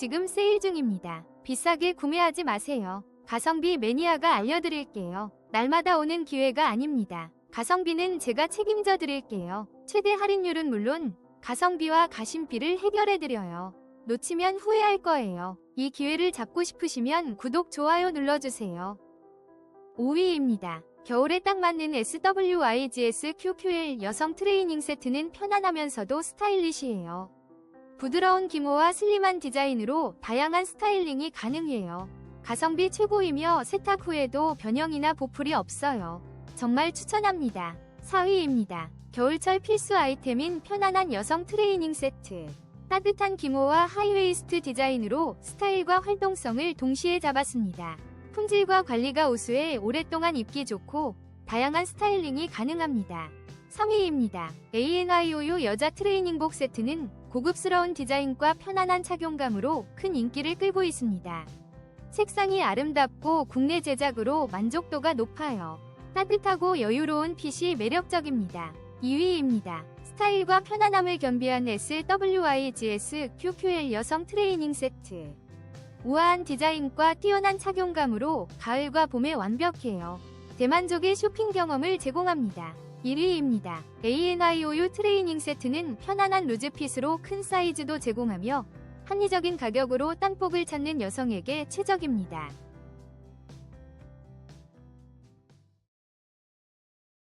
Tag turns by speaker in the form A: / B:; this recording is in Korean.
A: 지금 세일 중입니다. 비싸게 구매하지 마세요. 가성비 매니아가 알려드릴게요. 날마다 오는 기회가 아닙니다. 가성비는 제가 책임져 드릴게요. 최대 할인율은 물론 가성비와 가심비를 해결해 드려요. 놓치면 후회할 거예요. 이 기회를 잡고 싶으시면 구독, 좋아요 눌러주세요. 5위입니다. 겨울에 딱 맞는 SWYGS QQL 여성 트레이닝 세트는 편안하면서도 스타일리시해요. 부드러운 기모와 슬림한 디자인으로 다양한 스타일링이 가능해요. 가성비 최고이며 세탁 후에도 변형이나 보풀이 없어요. 정말 추천합니다. 4위입니다. 겨울철 필수 아이템인 편안한 여성 트레이닝 세트. 따뜻한 기모와 하이웨이스트 디자인으로 스타일과 활동성을 동시에 잡았습니다. 품질과 관리가 우수해 오랫동안 입기 좋고 다양한 스타일링이 가능합니다. 3위입니다. ANIOU 여자 트레이닝복 세트는 고급스러운 디자인과 편안한 착용감으로 큰 인기를 끌고 있습니다. 색상이 아름답고 국내 제작으로 만족도가 높아요. 따뜻하고 여유로운 핏이 매력적입니다. 2위입니다. 스타일과 편안함을 겸비한 SWIGS QQL 여성 트레이닝 세트. 우아한 디자인과 뛰어난 착용감으로 가을과 봄에 완벽해요. 대만족의 쇼핑 경험을 제공합니다. 1위입니다. ANIOU 트레이닝 세트는 편안한 루즈핏으로 큰 사이즈도 제공하며 합리적인 가격으로 땀복을 찾는 여성에게 최적입니다.